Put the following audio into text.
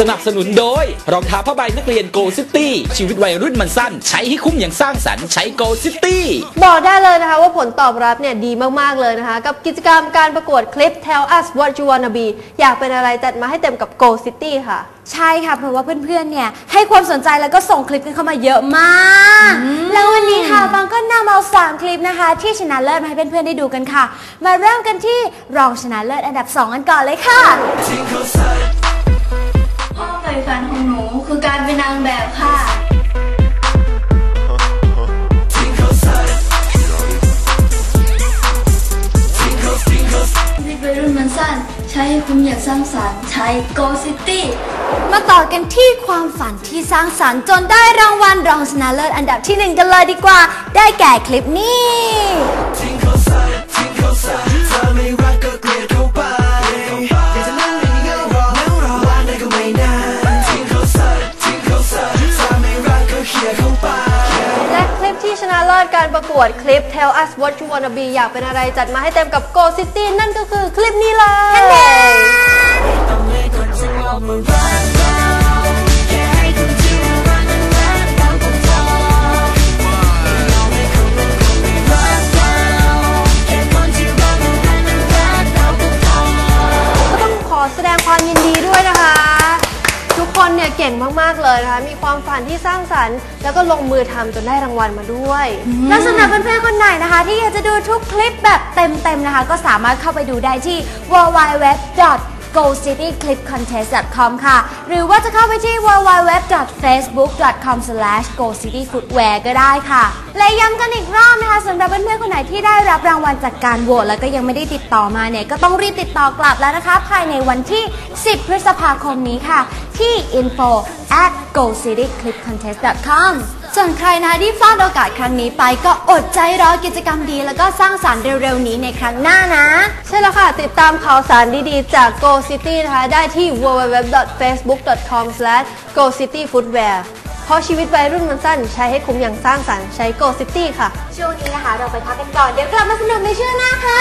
สนับสนุนโดย รองเท้าผ้าใบนักเรียนโกซิตี้ชีวิตวัยรุ่นมันสั้น ใช้ให้คุ้มอย่างสร้างสรรค์ใช้โกซิตี้บอกได้เลยนะคะว่าผลตอบรับเนี่ยดีมาก ๆ เลยนะคะ กับกิจกรรมการประกวดคลิป Tell us what you wanna be อยากเป็นอะไรจัดมาให้เต็มกับ Go City ค่ะ ใช่ค่ะ เพราะว่าเพื่อนๆ เนี่ย ให้ความสนใจแล้วก็ส่งคลิปกันเข้ามาเยอะมาก แล้ววันนี้ค่ะบางก็นำเอาสามคลิปนะคะ ที่ชนะเลิศมาให้เพื่อนๆ ได้ดูกันค่ะ มาเริ่มกันที่รองชนะเลิศอันดับ 2 กันก่อนเลยค่ะความใฝ่ฝันของหนู คือการเป็นนางแบบค่ะที่วัยรุ่นมันสั้น ใช้ให้คุณอยากสร้างสรรค์ใช้ Go City มาต่อกันที่ความฝันที่สร้างสรรค์จนได้รางวัลรองชนะเลิศอันดับที่หนึ่งกันเลยดีกว่า ได้แก่คลิปนี้ เลิศการประกวดคลิป Tell us what you wanna be อยากเป็นอะไรจัดมาให้เต็มกับ Go City นั่นก็คือคลิปนี้เลยก็ต้องขอแสดงความยินดีด้วยนะคะทุกค นเนี่ยเก่งมากๆเลยนะคะ มีความฝันที่สร้างสรรค์ แล้วก็ลงมือทำจนได้รางวัลมาด้วย แล้วสำหรับเพื่อนๆคนไหนนะคะ ที่อยากจะดูทุกคลิปแบบเต็มๆนะคะ ก็สามารถเข้าไปดูได้ที่ www gocityclipcontest.com ค่ะ หรือว่าจะเข้าไปที่ www.facebook.com/gocityfootwear ก็ได้ค่ะ และย้ำกันอีกรอบนะคะสำหรับเพื่อนๆคนไหนที่ได้รับรางวัลจากการโหวตแล้วก็ยังไม่ได้ติดต่อมาเนี่ย ก็ต้องรีบติดต่อกลับแล้วนะคะ ภายในวันที่ 10 พฤษภาคมนี้ค่ะ ที่ info at gocityclipcontest.com ส่วนใครนะคะที่พลาดโอกาสครั้งนี้ไปก็อดใจรอกิจกรรมดี แล้วก็สร้างสรรค์เร็วๆนี้ในครั้งหน้านะ ใช่แล้วค่ะ ติดตามข่าวสารดีๆ จาก Go City นะคะ ได้ที่ www.facebook.com/gocityfootwear เพราะชีวิตวัยรุ่นมันสั้น ใช้ให้คุ้มอย่างสร้างสรรค์ใช้ Go City ค่ะ ช่วงนี้นะคะ เราไปพักกันก่อน เดี๋ยวกลับมาสนุกในช่วงหน้าค่ะ